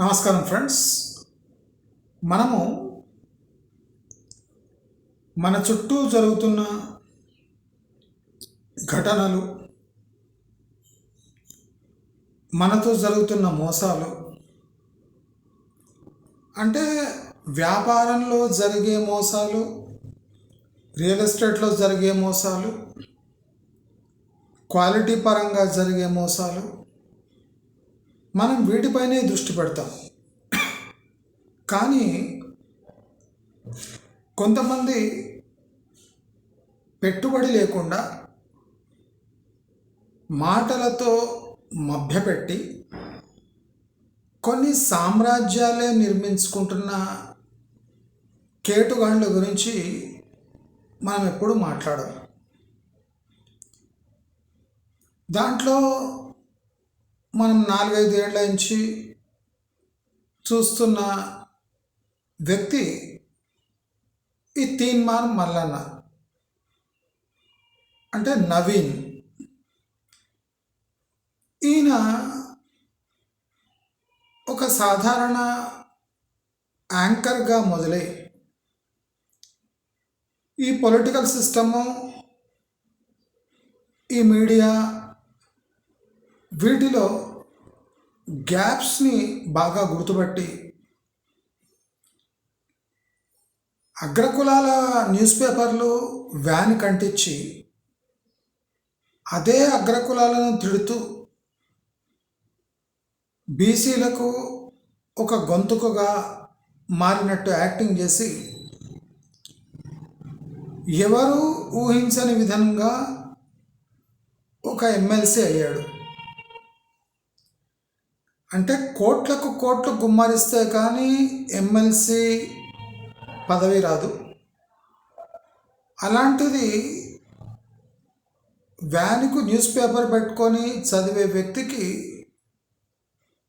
నమస్కారం ఫ్రెండ్స్. మనము మన చుట్టూ జరుగుతున్న ఘటనలు మనతో జరుగుతున్న మోసాలు అంటే వ్యాపారంలో జరిగే మోసాలు రియల్ ఎస్టేట్లో జరిగే మోసాలు క్వాలిటీ పరంగా జరిగే మోసాలు మనం వీటిపైనే దృష్టి పెడతాం. కానీ కొంతమంది పెట్టుబడి లేకుండా మాటలతో మభ్యపెట్టి కొన్ని సామ్రాజ్యాలే నిర్మించుకుంటున్న కేటుగాండ్ల గురించి మనం ఎప్పుడు మాట్లాడాలి దాంట్లో మనం నాలుగైదు ఏళ్ళ నుంచి చూస్తున్న వ్యక్తి ఈ తీన్మార్ మల్లన్న. అంటే నవీన్. ఈయన ఒక సాధారణ యాంకర్గా మొదలై ఈ పొలిటికల్ సిస్టము ఈ మీడియా వీటిలో గ్యాప్స్ని బాగా గుర్తుపట్టి అగ్రకులాల న్యూస్ పేపర్లు వ్యాన్ కంటించి అదే అగ్రకులాలను తిడుతూ బీసీలకు ఒక గొంతుకగా మారినట్టు యాక్టింగ్ చేసి ఎవరు ఊహించని విధంగా ఒక ఎమ్మెల్సీ అయ్యాడు. అంటే కోట్లకు కోట్లు గుమ్మరిస్తే కానీ ఎమ్మెల్సీ పదవి రాదు. అలాంటిది వ్యాన్కు న్యూస్ పేపర్ పెట్టుకొని చదివే వ్యక్తికి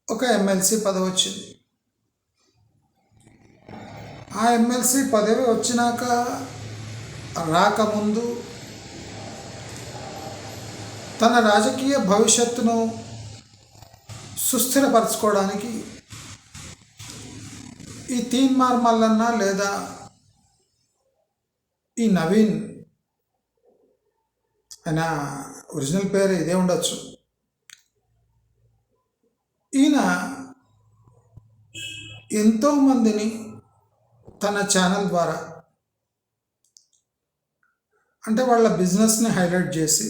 ఒక ఎమ్మెల్సీ పదవి వచ్చింది. ఆ ఎమ్మెల్సీ పదవి వచ్చినాక రాకముందు తన రాజకీయ భవిష్యత్తును సుస్థిరపరచుకోవడానికి ఈ తీన్మార్ మల్లన్న లేదా ఈ నవీన్ ఆయన ఒరిజినల్ పేరు ఇదే ఉండొచ్చు. ఈయన ఎంతోమందిని తన ఛానల్ ద్వారా అంటే వాళ్ళ బిజినెస్ని హైలైట్ చేసి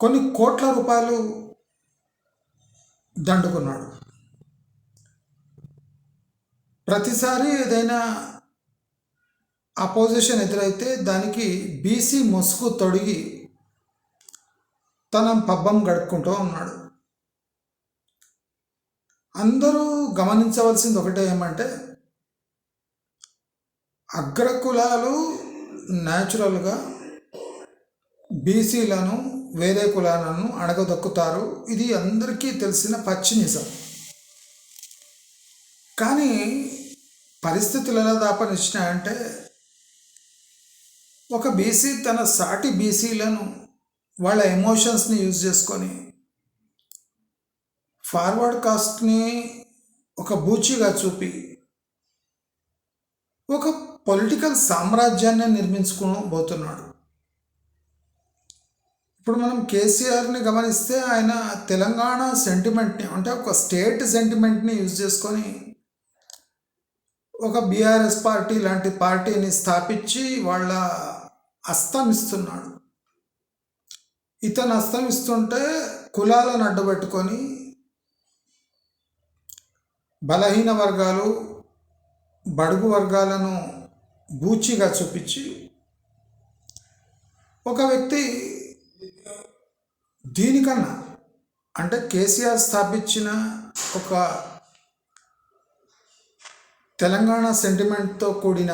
కొన్ని కోట్ల రూపాయలు దండుకున్నాడు. ప్రతిసారి ఏదైనా అపోజిషన్ ఎదురైతే దానికి బీసీ ముసుగు తొడిగి తన పబ్బం గడుపుకుంటూ ఉన్నాడు. అందరూ గమనించవలసింది ఒకటే ఏమంటే అగ్రకులాలు న్యాచురల్గా బీసీలను వేరే కులాలను అడగదొక్కుతారు ఇది అందరికీ తెలిసిన పచ్చి నిజం. కానీ పరిస్థితులు ఎలా దాపనిచ్చినాయంటే ఒక బీసీ తన సాటి బీసీలను వాళ్ళ ఎమోషన్స్ని యూజ్ చేసుకొని ఫార్వర్డ్ కాస్ట్ని ఒక బూచిగా చూపి ఒక పొలిటికల్ సామ్రాజ్యాన్ని నిర్మించుకోబోతున్నాడు ఇప్పుడు మనం కేసీఆర్ని గమనిస్తే ఆయన తెలంగాణ సెంటిమెంట్ని అంటే ఒక స్టేట్ సెంటిమెంట్ని యూజ్ చేసుకొని ఒక బీఆర్ఎస్ పార్టీ లాంటి పార్టీని స్థాపించి వాళ్ళ అస్తమిస్తున్నాడు ఇతను అస్తమిస్తుంటే కులాలను అడ్డుపెట్టుకొని బలహీన వర్గాలు బడుగు వర్గాలను బూచిగా చూపించి ఒక వ్యక్తి దీనికన్నా అంటే కేసీఆర్ స్థాపించిన ఒక తెలంగాణ సెంటిమెంట్తో కూడిన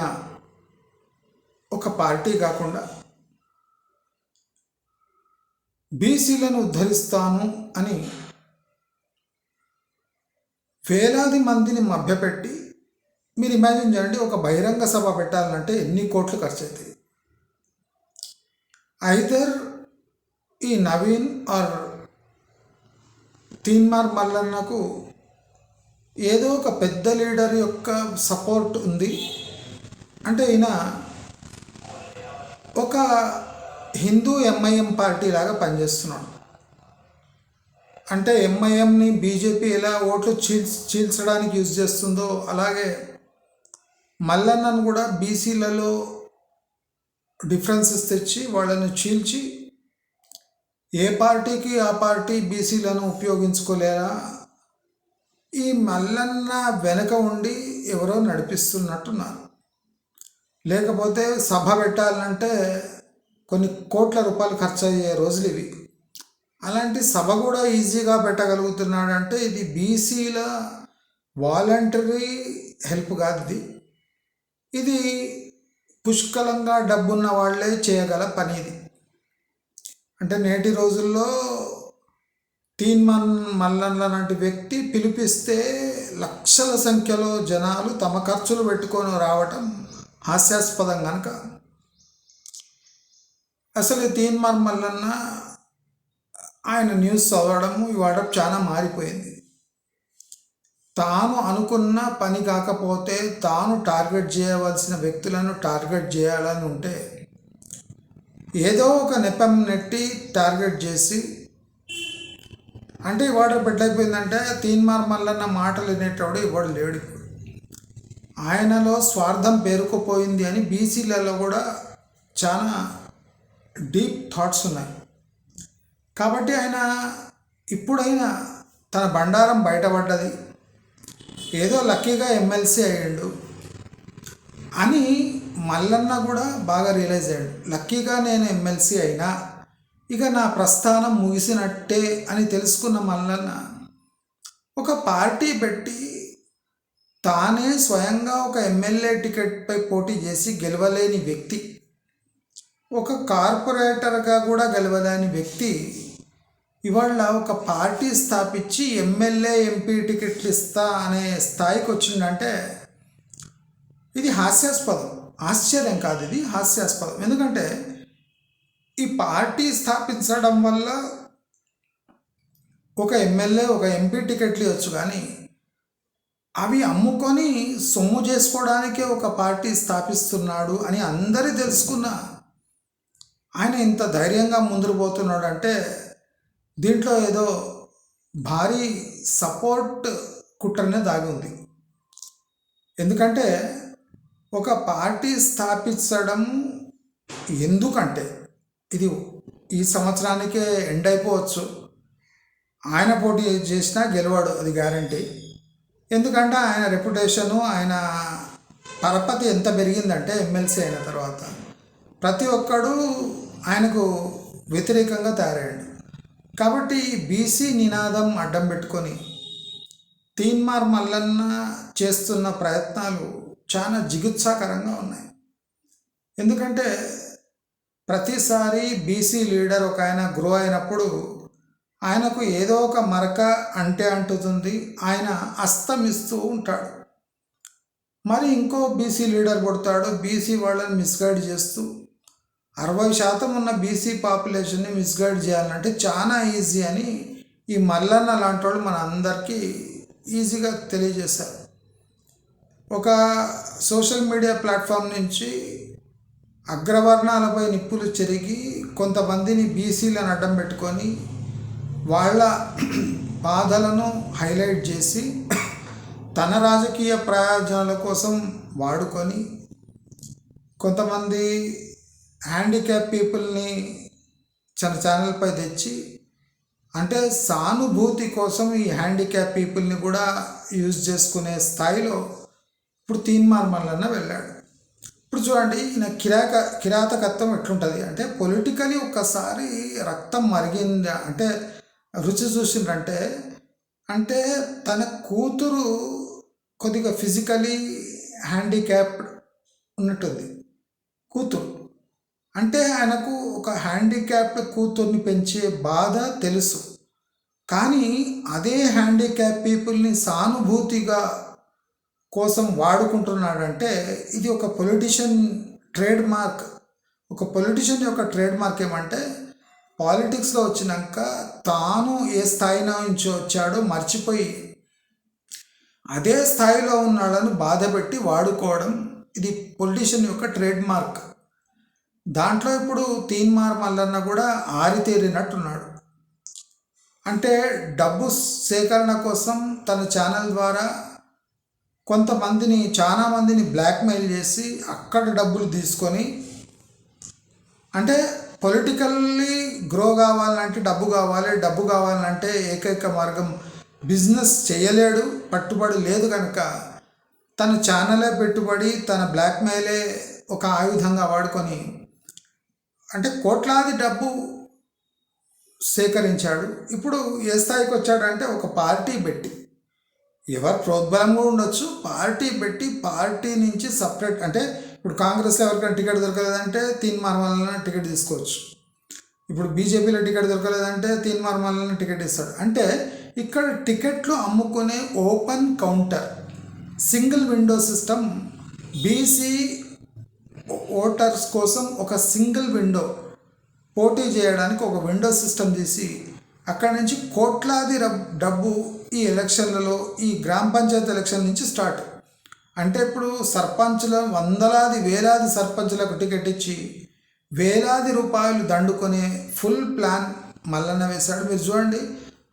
ఒక పార్టీ కాకుండా బీసీలను ఉద్ధరిస్తాను అని వేలాది మందిని మభ్యపెట్టి మీరు ఇమాజిన్ చేయండి ఒక బహిరంగ సభ పెట్టాలంటే ఎన్ని కోట్లు ఖర్చు అవుతాయి ఐదర్ ఈ నవీన్ ఆర్ తీన్మార్ మల్లన్నకు ఏదో ఒక పెద్ద లీడర్ యొక్క సపోర్ట్ ఉంది. అంటే ఈయన ఒక హిందూ ఎంఐఎం పార్టీ లాగా పనిచేస్తున్నాడు. అంటే ఎంఐఎంని బీజేపీ ఎలా ఓట్లు చీల్చ చీల్చడానికి యూజ్ చేస్తుందో అలాగే మల్లన్నను కూడా బీసీలలో డిఫరెన్సెస్ తెచ్చి వాళ్ళని చీల్చి ఏ పార్టీకి ఆ పార్టీ బీసీలను ఉపయోగించుకోలేరా? ఈ మల్లన్న వెనక ఉండి ఎవరో నడిపిస్తున్నట్టున్నారు. లేకపోతే సభ పెట్టాలంటే కొన్ని కోట్ల రూపాయలు ఖర్చు అయ్యే రోజులు ఇవి. అలాంటి సభ కూడా ఈజీగా పెట్టగలుగుతున్నాడంటే ఇది బీసీల వాలంటరీ హెల్ప్ కాదు ఇది ఇది పుష్కలంగా డబ్బున్న వాళ్ళే చేయగల పని ఇది అంటే నేటి రోజుల్లో తీన్మన్ మల్లన్ల లాంటి వ్యక్తి పిలిపిస్తే లక్షల సంఖ్యలో జనాలు తమ ఖర్చులు పెట్టుకొని రావటం హాస్యాస్పదం కనుక అసలు ఈ తీన్మార్ మల్లన్న ఆయన న్యూస్ చదవడము ఇవాడ చాలా మారిపోయింది. తాను అనుకున్న పని కాకపోతే తాను టార్గెట్ చేయవలసిన వ్యక్తులను టార్గెట్ చేయాలని ఉంటే ఏదో ఒక నెపం నెట్టి టార్గెట్ చేసి అంటే ఇవాడు పెట్టలేకపోయిందంటే తీన్మార్ మల్లన్న మాటలు వినేటోడు ఇవాడు లేడు ఆయనలో స్వార్థం పేరుకుపోయింది అని బీసీలలో కూడా చాలా డీప్ థాట్స్ ఉన్నాయి. కాబట్టి ఆయన ఇప్పుడైనా తన బండారం బయటపడ్డది. ఏదో లక్కీగా ఎమ్మెల్సీ అయ్యాడు అని మల్లన్న కూడా బాగా రియలైజ్ అయ్యాడు. లక్కీగా నేను ఎమ్మెల్సీ అయినా ఇక నా ప్రస్థానం ముగిసినట్టే అని తెలుసుకున్న మల్లన్న ఒక పార్టీ పెట్టి తానే స్వయంగా ఒక ఎమ్మెల్యే టికెట్పై పోటీ చేసి గెలవలేని వ్యక్తి ఒక కార్పొరేటర్గా కూడా గెలవలేని వ్యక్తి ఇవాళ ఒక పార్టీ స్థాపించి ఎమ్మెల్యే ఎంపీ టికెట్లు ఇస్తా అనే స్థాయికి వచ్చిందంటే ఇది హాస్యాస్పదం. ఆశ్చర్యం కాదు ఇది హాస్యాస్పదం. ఎందుకంటే ఈ పార్టీ స్థాపించడం వల్ల ఒక ఎమ్మెల్యే ఒక ఎంపీ టికెట్లు ఇవ్వచ్చు కానీ అవి అమ్ముకొని సొమ్ము చేసుకోవడానికే ఒక పార్టీ స్థాపిస్తున్నాడు అని అందరి తెలుసుకున్న ఆయన ఇంత ధైర్యంగా ముందుకు పోతున్నాడు అంటే దీంట్లో ఏదో భారీ సపోర్ట్ కుట్రనే దాగి ఉంది. ఎందుకంటే ఒక పార్టీ స్థాపించడం ఎందుకంటే ఇది ఈ సంవత్సరానికే ఎండ్ అయిపోవచ్చు. ఆయన పోటీ చేసినా గెలవాడు అది గ్యారంటీ. ఎందుకంటే ఆయన రెప్యుటేషను ఆయన పరపతి ఎంత పెరిగిందంటే ఎమ్మెల్సీ అయిన తర్వాత ప్రతి ఒక్కడు ఆయనకు వ్యతిరేకంగా తయారయ్యాడు. కాబట్టి బీసీ నినాదం అడ్డం పెట్టుకొని తీన్మార్ మల్లన్న చేస్తున్న ప్రయత్నాలు చాలా జిగుత్సాకరంగా ఉన్నాయి. ఎందుకంటే ప్రతిసారి బీసీ లీడర్ ఒక ఆయన గ్రో అయినప్పుడు ఆయనకు ఏదో ఒక మరక అంటే అంటుతుంది. ఆయన అస్తమిస్తూ ఉంటాడు. మరి ఇంకో బీసీ లీడర్ కొడతాడు. బీసీ వాళ్ళని మిస్గైడ్ చేస్తూ అరవై శాతం ఉన్న బీసీ పాపులేషన్ని మిస్గైడ్ చేయాలంటే చాలా ఈజీ అని ఈ మల్లన్న లాంటి వాళ్ళు మన అందరికీ ఈజీగా తెలియజేశారు. ఒక సోషల్ మీడియా ప్లాట్ఫామ్ నుంచి అగ్రవర్ణాలపై నిప్పులు చెరిగి కొంతమందిని బీసీలను అడ్డం పెట్టుకొని వాళ్ళ బాధలను హైలైట్ చేసి తన రాజకీయ ప్రయోజనాల కోసం వాడుకొని కొంతమంది హ్యాండిక్యాప్ పీపుల్ని తన ఛానల్పై తెచ్చి అంటే సానుభూతి కోసం ఈ హ్యాండిక్యాప్ పీపుల్ని కూడా యూజ్ చేసుకునే స్థాయిలో ఇప్పుడు తీన్మార్ మల్లన్న వెళ్ళాడు. ఇప్పుడు చూడండి ఈయన కిరాక కిరాతకత్వం ఎట్లుంటుంది అంటే పొలిటికలీ ఒక్కసారి రక్తం మరిగింది అంటే రుచి చూసిండ్రంటే అంటే తన కూతురు కొద్దిగా ఫిజికలీ హ్యాండిక్యాప్డ్ ఉన్నట్టుంది. కూతురు. అంటే ఆయనకు ఒక హ్యాండిక్యాప్డ్ కూతుర్ని పెంచే బాధ తెలుసు. కానీ అదే హ్యాండిక్యాప్ పీపుల్ని సానుభూతిగా కోసం వాడుకుంటున్నాడంటే ఇది ఒక పొలిటిషియన్ ట్రేడ్ మార్క్ ఒక పొలిటిషియన్ యొక్క ట్రేడ్ మార్క్ ఏమంటే పాలిటిక్స్లో వచ్చినాక తాను ఏ స్థాయి నుంచి వచ్చాడో మర్చిపోయి అదే స్థాయిలో ఉన్నాడని బాధపెట్టి వాడుకోవడం ఇది పొలిటీషియన్ యొక్క ట్రేడ్ మార్క్ దాంట్లో ఇప్పుడు తీన్మార్ మల్లన్న కూడా ఆరితేరినట్టున్నాడు అంటే డబ్బు సేకరణ కోసం తన ఛానల్ ద్వారా కొంతమందిని చాలా మందిని బ్లాక్మెయిల్ చేసి అక్కడ డబ్బులు తీసుకొని అంటే పొలిటికల్లీ గ్రో కావాలంటే డబ్బు కావాలి డబ్బు కావాలంటే ఏకైక మార్గం బిజినెస్ చేయలేడు పట్టుబడి లేదు కనుక తన ఛానలే పెట్టుబడి తన బ్లాక్మెయిలే ఒక ఆయుధంగా వాడుకొని అంటే కోట్లాది డబ్బు సేకరించాడు. ఇప్పుడు ఏ స్థాయికి వచ్చాడంటే ఒక పార్టీ పెట్టి ఎవరు ప్రోద్బలం కూడా ఉండొచ్చు. పార్టీ పెట్టి పార్టీ నుంచి సపరేట్ అంటే ఇప్పుడు కాంగ్రెస్లో ఎవరికైనా టికెట్ దొరకలేదంటే తీన్ మార్మల్న టికెట్ తీసుకోవచ్చు. ఇప్పుడు బీజేపీలో టికెట్ దొరకలేదంటే తీన్ మార్మల్న టికెట్ ఇస్తాడు. అంటే ఇక్కడ టికెట్లు అమ్ముకునే open counter single window system BC voters కోసం ఒక సింగిల్ విండో పోటీ చేయడానికి ఒక విండో సిస్టమ్ తీసి అక్కడి నుంచి కోట్లాది డబ్బు ఈ ఎలక్షన్లలో ఈ గ్రామ పంచాయతీ ఎలక్షన్ నుంచి స్టార్ట్. అంటే ఇప్పుడు సర్పంచుల వందలాది వేలాది సర్పంచులకు టికెట్ ఇచ్చి వేలాది రూపాయలు దండుకునే ఫుల్ ప్లాన్ మల్లన్న వేశాడు. మీరు చూడండి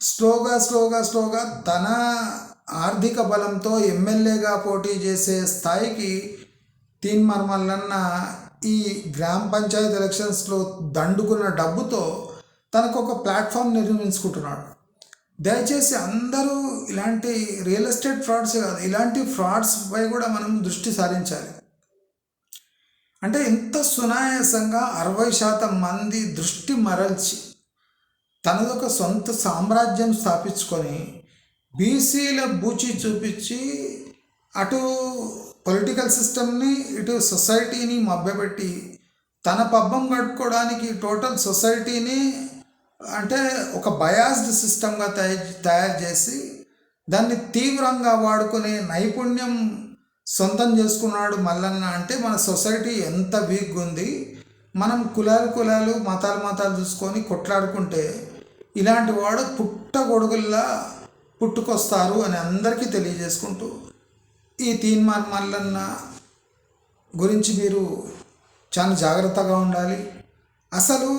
స్లోగా స్లోగా స్లోగా తన ఆర్థిక బలంతో ఎమ్మెల్యేగా పోటీ చేసే స్థాయికి తీన్మార్ మల్లన్న ఈ గ్రామ పంచాయతీ ఎలక్షన్స్లో దండుకున్న డబ్బుతో తనకు ఒక ప్లాట్ఫామ్ నిర్మించుకుంటున్నాడు. దయచేసి అందరూ ఇలాంటి రియల్ ఎస్టేట్ ఫ్రాడ్స్ కాదు ఇలాంటి ఫ్రాడ్స్పై కూడా మనం దృష్టి సారించాలి. అంటే ఇంత సునాయాసంగా అరవై శాతం మంది దృష్టి మరల్చి తనదొక సొంత సామ్రాజ్యం స్థాపించుకొని బీసీల బూచి చూపించి అటు పొలిటికల్ సిస్టమ్ని ఇటు సొసైటీని మభ్యపెట్టి తన పబ్బం గడుపుకోవడానికి టోటల్ సొసైటీని అంటే ఒక బయాస్డ్ సిస్టమ్గా తయారు తయారు చేసి దాన్ని తీవ్రంగా వాడుకునే నైపుణ్యం సొంతం చేసుకున్నాడు మల్లన్న అంటే మన సొసైటీ ఎంత వీక్గా ఉంది మనం కులాలు కులాలు మతాలు మతాలు చూసుకొని కొట్లాడుకుంటే ఇలాంటి వాడు పుట్టగొడుగుల్లా పుట్టుకొస్తారు అని అందరికీ తెలియజేసుకుంటూ ఈ తీన్మార్ మల్లన్న గురించి మీరు చాలా జాగ్రత్తగా ఉండాలి. అసలు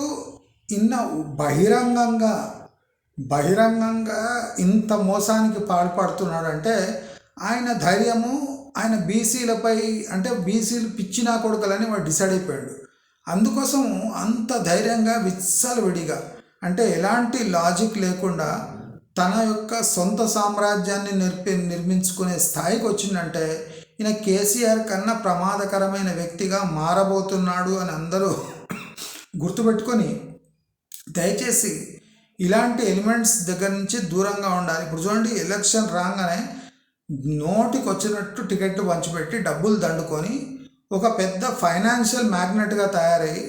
ఇన్న బహిరంగంగా బహిరంగంగా ఇంత మోసానికి పాల్పడుతున్నాడంటే ఆయన ధైర్యము ఆయన బీసీలపై అంటే బీసీలు పిచ్చినా కొడుకలని వాడు డిసైడ్ అయిపోయాడు. అందుకోసం అంత ధైర్యంగా విచ్చలవిడిగా అంటే ఎలాంటి లాజిక్ లేకుండా తన యొక్క సొంత సామ్రాజ్యాన్ని నిర్పి నిర్మించుకునే స్థాయికి వచ్చిందంటే ఈయన కేసీఆర్ కన్నా ప్రమాదకరమైన వ్యక్తిగా మారబోతున్నాడు అని అందరూ గుర్తుపెట్టుకొని దయచేసి ఇలాంటి ఎలిమెంట్స్ దగ్గర నుంచి దూరంగా ఉండాలి. ఇప్పుడు చూడండి ఎలక్షన్ రాగానే నోటికి వచ్చినట్టు టికెట్ పంచిపెట్టి డబ్బులు దండుకొని ఒక పెద్ద ఫైనాన్షియల్ మ్యాగ్నెట్గా తయారయ్యి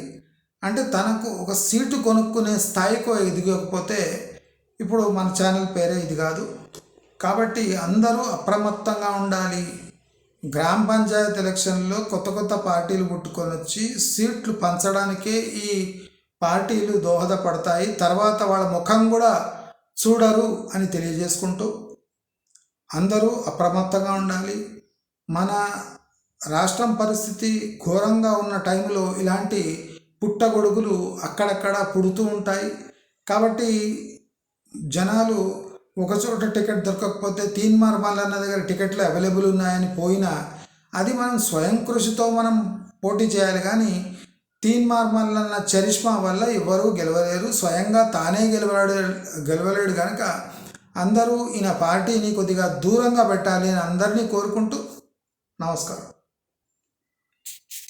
అంటే తనకు ఒక సీటు కొనుక్కునే స్థాయికో ఎదిగకపోతే ఇప్పుడు మన ఛానల్ పేరే ఇది కాదు. కాబట్టి అందరూ అప్రమత్తంగా ఉండాలి. గ్రామ పంచాయత్ ఎలక్షన్లో కొత్త కొత్త పార్టీలు పుట్టుకొని వచ్చి సీట్లు పంచడానికే ఈ పార్టీలు దోహదపడతాయి. తర్వాత వాళ్ళ ముఖం కూడా చూడరు అని తెలియజేసుకుంటూ అందరూ అప్రమత్తంగా ఉండాలి. మన రాష్ట్రం పరిస్థితి ఘోరంగా ఉన్న టైంలో ఇలాంటి పుట్టగొడుగులు అక్కడక్కడ పుడుతూ ఉంటాయి. కాబట్టి జనాలు ఒకచోట టికెట్ దొరకకపోతే తీన్మార్ మల్లన్న దగ్గర టికెట్లు అవైలబుల్ ఉన్నాయని పోయినా అది మనం స్వయం కృషితో మనం పోటీ చేయాలి. కానీ తీన్మార్ మల్లన్న చరిష్మా వల్ల ఎవరూ గెలవలేరు. స్వయంగా తానే గెలవలేడు గెలవలేడు కనుక అందరూ ఈయన పార్టీని కొద్దిగా దూరంగా పెట్టాలి అని అందరినీ కోరుకుంటూ నమస్కారం.